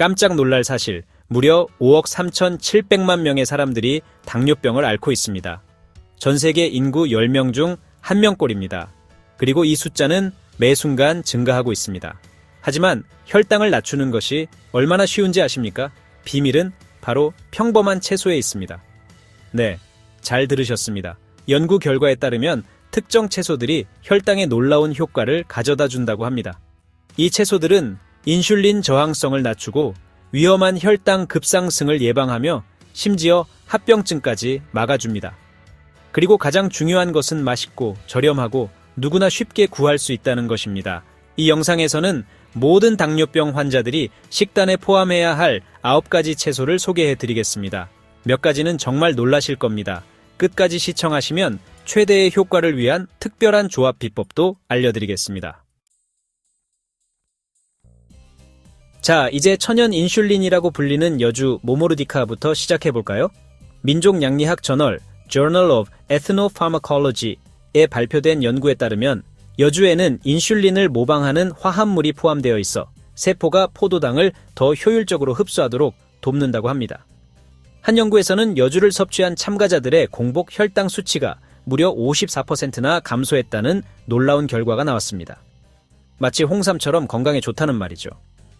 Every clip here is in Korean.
깜짝 놀랄 사실, 무려 5억 3,700만 명의 사람들이 당뇨병을 앓고 있습니다. 전 세계 인구 10명 중 1명꼴입니다. 그리고 이 숫자는 매 순간 증가하고 있습니다. 하지만 혈당을 낮추는 것이 얼마나 쉬운지 아십니까? 비밀은 바로 평범한 채소에 있습니다. 네, 잘 들으셨습니다. 연구 결과에 따르면 특정 채소들이 혈당에 놀라운 효과를 가져다 준다고 합니다. 이 채소들은 인슐린 저항성을 낮추고 위험한 혈당 급상승을 예방하며 심지어 합병증까지 막아줍니다. 그리고 가장 중요한 것은 맛있고 저렴하고 누구나 쉽게 구할 수 있다는 것입니다. 이 영상에서는 모든 당뇨병 환자들이 식단에 포함해야 할 9가지 채소를 소개해 드리겠습니다. 몇 가지는 정말 놀라실 겁니다. 끝까지 시청하시면 최대의 효과를 위한 특별한 조합 비법도 알려드리겠습니다. 자, 이제 천연 인슐린이라고 불리는 여주 모모르디카부터 시작해볼까요? 민족양리학 저널 Journal of Ethnopharmacology에 발표된 연구에 따르면 여주에는 인슐린을 모방하는 화합물이 포함되어 있어 세포가 포도당을 더 효율적으로 흡수하도록 돕는다고 합니다. 한 연구에서는 여주를 섭취한 참가자들의 공복 혈당 수치가 무려 54%나 감소했다는 놀라운 결과가 나왔습니다. 마치 홍삼처럼 건강에 좋다는 말이죠.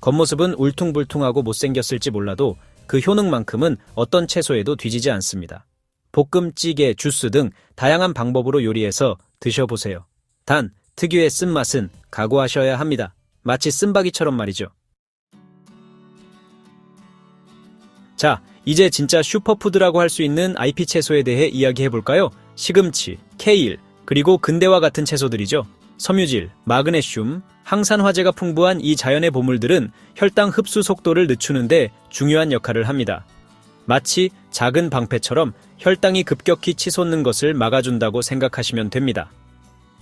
겉모습은 울퉁불퉁하고 못생겼을지 몰라도 그 효능만큼은 어떤 채소에도 뒤지지 않습니다. 볶음, 찌개, 주스 등 다양한 방법으로 요리해서 드셔보세요. 단, 특유의 쓴맛은 각오하셔야 합니다. 마치 쓴바기처럼 말이죠. 자, 이제 진짜 슈퍼푸드라고 할 수 있는 IP 채소에 대해 이야기해볼까요? 시금치, 케일, 그리고 근대와 같은 채소들이죠. 섬유질, 마그네슘, 항산화제가 풍부한 이 자연의 보물들은 혈당 흡수 속도를 늦추는데 중요한 역할을 합니다. 마치 작은 방패처럼 혈당이 급격히 치솟는 것을 막아준다고 생각하시면 됩니다.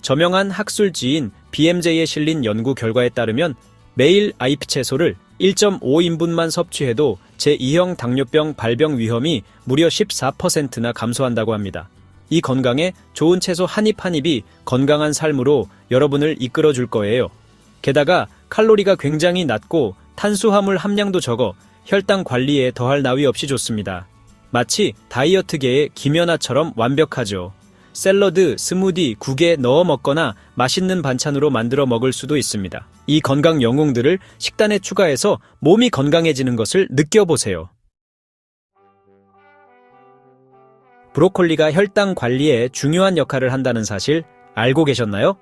저명한 학술지인 BMJ에 실린 연구 결과에 따르면 매일 IP 채소를 1.5인분만 섭취해도 제2형 당뇨병 발병 위험이 무려 14%나 감소한다고 합니다. 이 건강에 좋은 채소 한입 한 입이 건강한 삶으로 여러분을 이끌어 줄 거예요. 게다가 칼로리가 굉장히 낮고 탄수화물 함량도 적어 혈당 관리에 더할 나위 없이 좋습니다. 마치 다이어트계의 김연아처럼 완벽하죠. 샐러드, 스무디, 국에 넣어 먹거나 맛있는 반찬으로 만들어 먹을 수도 있습니다. 이 건강 영웅들을 식단에 추가해서 몸이 건강해지는 것을 느껴보세요. 브로콜리가 혈당 관리에 중요한 역할을 한다는 사실 알고 계셨나요?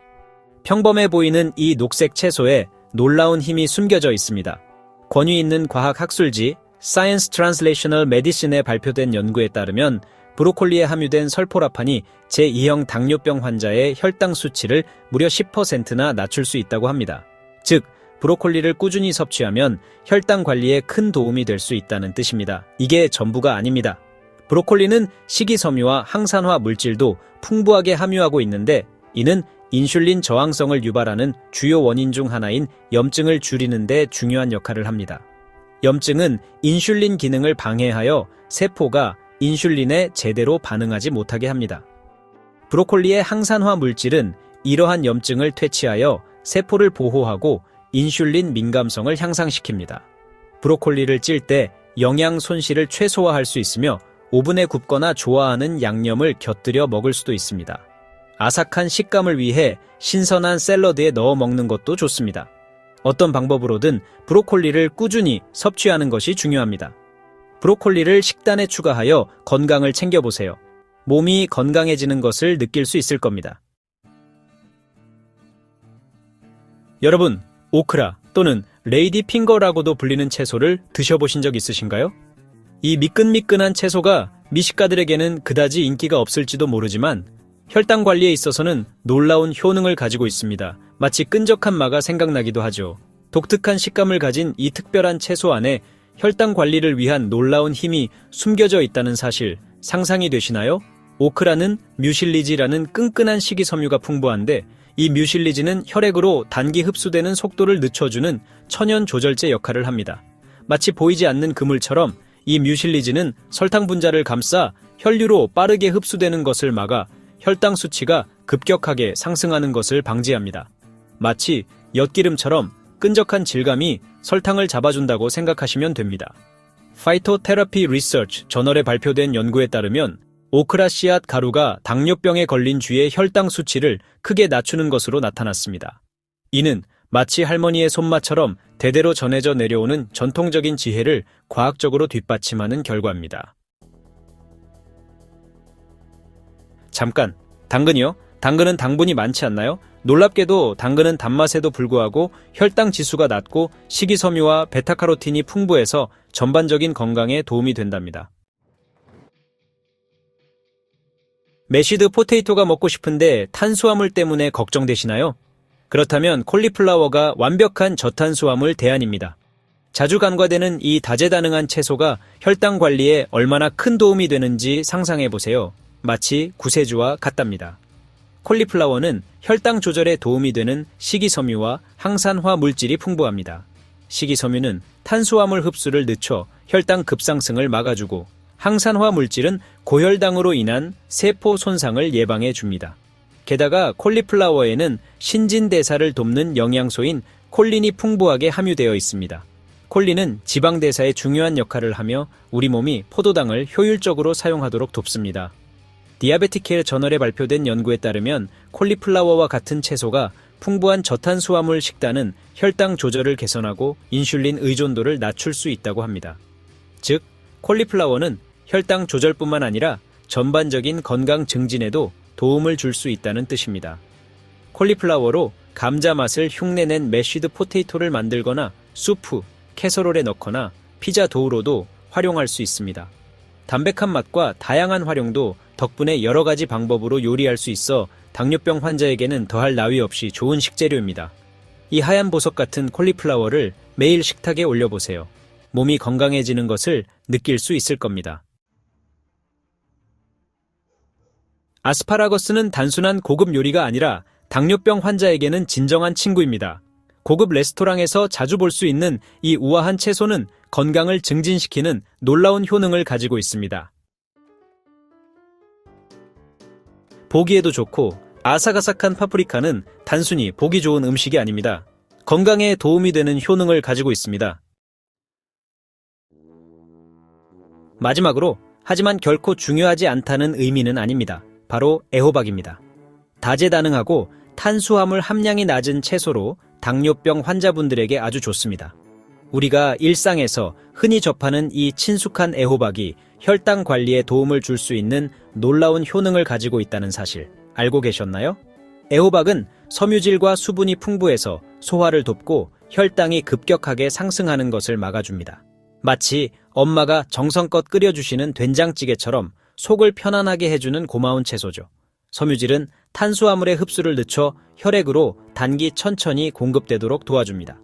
평범해 보이는 이 녹색 채소에 놀라운 힘이 숨겨져 있습니다. 권위 있는 과학 학술지 Science Translational Medicine에 발표된 연구에 따르면 브로콜리에 함유된 설포라판이 제2형 당뇨병 환자의 혈당 수치를 무려 10%나 낮출 수 있다고 합니다. 즉, 브로콜리를 꾸준히 섭취하면 혈당 관리에 큰 도움이 될 수 있다는 뜻입니다. 이게 전부가 아닙니다. 브로콜리는 식이섬유와 항산화 물질도 풍부하게 함유하고 있는데 이는 인슐린 저항성을 유발하는 주요 원인 중 하나인 염증을 줄이는 데 중요한 역할을 합니다. 염증은 인슐린 기능을 방해하여 세포가 인슐린에 제대로 반응하지 못하게 합니다. 브로콜리의 항산화 물질은 이러한 염증을 퇴치하여 세포를 보호하고 인슐린 민감성을 향상시킵니다. 브로콜리를 찔 때 영양 손실을 최소화할 수 있으며 오븐에 굽거나 좋아하는 양념을 곁들여 먹을 수도 있습니다. 아삭한 식감을 위해 신선한 샐러드에 넣어 먹는 것도 좋습니다. 어떤 방법으로든 브로콜리를 꾸준히 섭취하는 것이 중요합니다. 브로콜리를 식단에 추가하여 건강을 챙겨보세요. 몸이 건강해지는 것을 느낄 수 있을 겁니다. 여러분, 오크라 또는 레이디 핑거라고도 불리는 채소를 드셔보신 적 있으신가요? 이 미끈미끈한 채소가 미식가들에게는 그다지 인기가 없을지도 모르지만 혈당 관리에 있어서는 놀라운 효능을 가지고 있습니다. 마치 끈적한 마가 생각나기도 하죠. 독특한 식감을 가진 이 특별한 채소 안에 혈당 관리를 위한 놀라운 힘이 숨겨져 있다는 사실 상상이 되시나요? 오크라는 뮤실리지라는 끈끈한 식이섬유가 풍부한데 이 뮤실리지는 혈액으로 단기 흡수되는 속도를 늦춰주는 천연 조절제 역할을 합니다. 마치 보이지 않는 그물처럼 이 뮤실리지는 설탕 분자를 감싸 혈류로 빠르게 흡수되는 것을 막아 혈당 수치가 급격하게 상승하는 것을 방지합니다. 마치 엿기름처럼 끈적한 질감이 설탕을 잡아준다고 생각하시면 됩니다. 파이토테라피 리서치 저널에 발표된 연구에 따르면 오크라 씨앗 가루가 당뇨병에 걸린 쥐의 혈당 수치를 크게 낮추는 것으로 나타났습니다. 이는 마치 할머니의 손맛처럼 대대로 전해져 내려오는 전통적인 지혜를 과학적으로 뒷받침하는 결과입니다. 잠깐, 당근이요? 당근은 당분이 많지 않나요? 놀랍게도 당근은 단맛에도 불구하고 혈당 지수가 낮고 식이섬유와 베타카로틴이 풍부해서 전반적인 건강에 도움이 된답니다. 메시드 포테이토가 먹고 싶은데 탄수화물 때문에 걱정되시나요? 그렇다면 콜리플라워가 완벽한 저탄수화물 대안입니다. 자주 간과되는 이 다재다능한 채소가 혈당 관리에 얼마나 큰 도움이 되는지 상상해 보세요. 마치 구세주와 같답니다. 콜리플라워는 혈당 조절에 도움이 되는 식이섬유와 항산화 물질이 풍부합니다. 식이섬유는 탄수화물 흡수를 늦춰 혈당 급상승을 막아주고 항산화 물질은 고혈당으로 인한 세포 손상을 예방해 줍니다. 게다가 콜리플라워에는 신진대사를 돕는 영양소인 콜린이 풍부하게 함유되어 있습니다. 콜린은 지방대사에 중요한 역할을 하며 우리 몸이 포도당을 효율적으로 사용하도록 돕습니다. 디아베틱 케어 저널에 발표된 연구에 따르면 콜리플라워와 같은 채소가 풍부한 저탄수화물 식단은 혈당 조절을 개선하고 인슐린 의존도를 낮출 수 있다고 합니다. 즉, 콜리플라워는 혈당 조절뿐만 아니라 전반적인 건강 증진에도 도움을 줄 수 있다는 뜻입니다. 콜리플라워로 감자 맛을 흉내낸 메쉬드 포테이토를 만들거나 수프, 캐서롤에 넣거나 피자 도우로도 활용할 수 있습니다. 담백한 맛과 다양한 활용도 덕분에 여러 가지 방법으로 요리할 수 있어 당뇨병 환자에게는 더할 나위 없이 좋은 식재료입니다. 이 하얀 보석 같은 콜리플라워를 매일 식탁에 올려보세요. 몸이 건강해지는 것을 느낄 수 있을 겁니다. 아스파라거스는 단순한 고급 요리가 아니라 당뇨병 환자에게는 진정한 친구입니다. 고급 레스토랑에서 자주 볼 수 있는 이 우아한 채소는 건강을 증진시키는 놀라운 효능을 가지고 있습니다. 보기에도 좋고 아삭아삭한 파프리카는 단순히 보기 좋은 음식이 아닙니다. 건강에 도움이 되는 효능을 가지고 있습니다. 마지막으로 하지만 결코 중요하지 않다는 의미는 아닙니다. 바로 애호박입니다. 다재다능하고 탄수화물 함량이 낮은 채소로 당뇨병 환자분들에게 아주 좋습니다. 우리가 일상에서 흔히 접하는 이 친숙한 애호박이 혈당 관리에 도움을 줄 수 있는 놀라운 효능을 가지고 있다는 사실 알고 계셨나요? 애호박은 섬유질과 수분이 풍부해서 소화를 돕고 혈당이 급격하게 상승하는 것을 막아줍니다. 마치 엄마가 정성껏 끓여주시는 된장찌개처럼 속을 편안하게 해주는 고마운 채소죠. 섬유질은 탄수화물의 흡수를 늦춰 혈액으로 단기 천천히 공급되도록 도와줍니다.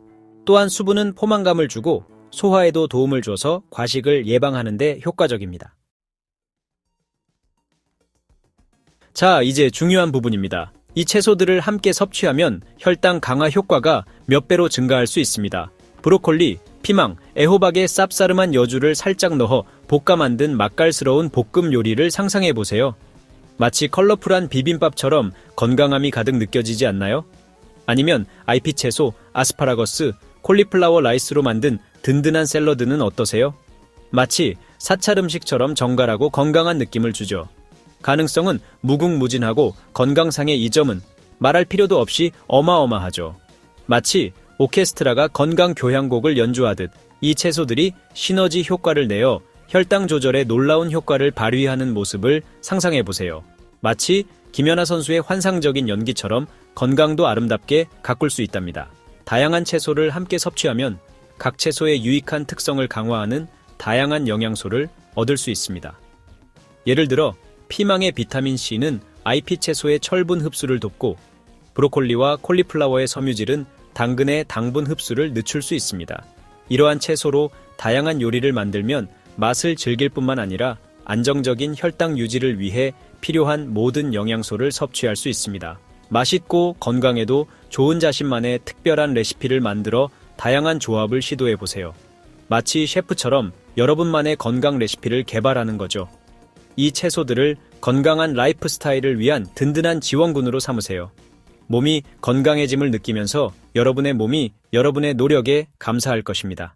또한 수분은 포만감을 주고 소화에도 도움을 줘서 과식을 예방하는 데 효과적입니다. 자, 이제 중요한 부분입니다. 이 채소들을 함께 섭취하면 혈당 강화 효과가 몇 배로 증가할 수 있습니다. 브로콜리, 피망, 애호박의 쌉싸름한 여주를 살짝 넣어 볶아 만든 맛깔스러운 볶음 요리를 상상해 보세요. 마치 컬러풀한 비빔밥처럼 건강함이 가득 느껴지지 않나요? 아니면 IP 채소, 아스파라거스, 콜리플라워 라이스로 만든 든든한 샐러드는 어떠세요? 마치 사찰 음식처럼 정갈하고 건강한 느낌을 주죠. 가능성은 무궁무진하고 건강상의 이점은 말할 필요도 없이 어마어마하죠. 마치 오케스트라가 건강 교향곡을 연주하듯 이 채소들이 시너지 효과를 내어 혈당 조절에 놀라운 효과를 발휘하는 모습을 상상해 보세요. 마치 김연아 선수의 환상적인 연기처럼 건강도 아름답게 가꿀 수 있답니다. 다양한 채소를 함께 섭취하면 각 채소의 유익한 특성을 강화하는 다양한 영양소를 얻을 수 있습니다. 예를 들어 피망의 비타민 C는 IP 채소의 철분 흡수를 돕고 브로콜리와 콜리플라워의 섬유질은 당근의 당분 흡수를 늦출 수 있습니다. 이러한 채소로 다양한 요리를 만들면 맛을 즐길 뿐만 아니라 안정적인 혈당 유지를 위해 필요한 모든 영양소를 섭취할 수 있습니다. 맛있고 건강에도 좋은 자신만의 특별한 레시피를 만들어 다양한 조합을 시도해 보세요. 마치 셰프처럼 여러분만의 건강 레시피를 개발하는 거죠. 이 채소들을 건강한 라이프 스타일을 위한 든든한 지원군으로 삼으세요. 몸이 건강해짐을 느끼면서 여러분의 몸이 여러분의 노력에 감사할 것입니다.